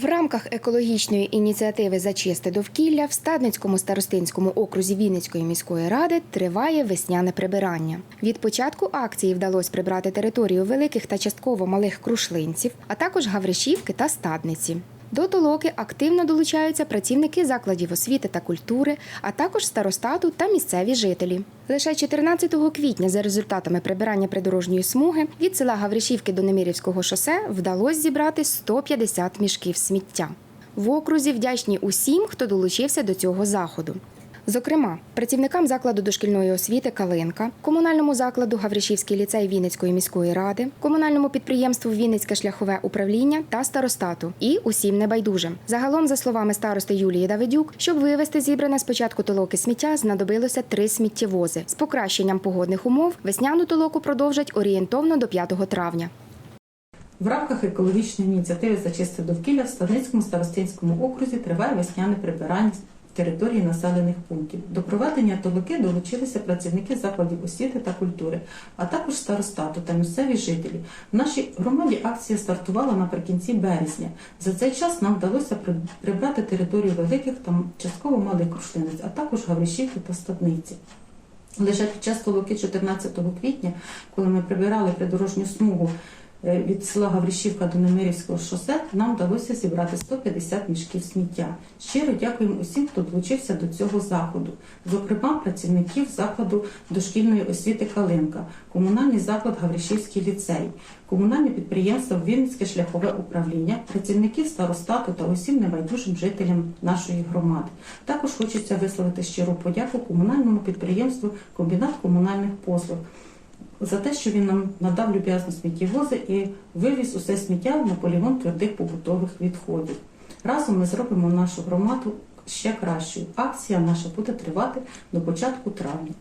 В рамках екологічної ініціативи «Зачисти довкілля в Стадницькому старостинському окрузі Вінницької міської ради триває весняне прибирання. Від початку акції вдалося прибрати територію великих та частково малих крушлинців, а також Гавришівки та Стадниці. До толоки активно долучаються працівники закладів освіти та культури, а також старостату та місцеві жителі. Лише 14 квітня за результатами прибирання придорожньої смуги від села Гавришівки до Немирівського шосе вдалося зібрати 150 мішків сміття. В окрузі вдячні усім, хто долучився до цього заходу. Зокрема, працівникам закладу дошкільної освіти Калинка, комунальному закладу Гавришівський ліцей Вінницької міської ради, комунальному підприємству Вінницьке шляхове управління та старостату і усім небайдужим. Загалом, за словами старости Юлії Давидюк, щоб вивезти зібране з початку толоки сміття, знадобилося три сміттєвози. З покращенням погодних умов весняну толоку продовжать орієнтовно до 5 травня. В рамках екологічної ініціативи «Зачисти довкілля в Станицькому старостинському окрузі триває весняне прибирання території населених пунктів. До проведення толоки долучилися працівники закладів освіти та культури, а також старостату та місцеві жителі. В нашій громаді акція стартувала наприкінці березня. За цей час нам вдалося прибрати територію великих та частково малих крушлинець, а також Гавришівки та Стадниці. Лише під час толоки 14 квітня, коли ми прибирали придорожню смугу від села Гавришівка до Немирівського шосе, нам вдалося зібрати 150 мішків сміття. Щиро дякуємо усім, хто долучився до цього заходу, зокрема працівників закладу дошкільної освіти Калинка, комунальний заклад Гавришівський ліцей, комунальне підприємство Вінницьке шляхове управління, працівників старостату та усім небайдужим жителям нашої громади. Також хочеться висловити щиру подяку комунальному підприємству Комбінат комунальних послуг за те, що він нам надав люб'язно сміттєвози і вивіз усе сміття на полігон твердих побутових відходів. Разом ми зробимо нашу громаду ще кращою. Акція наша буде тривати до початку травня.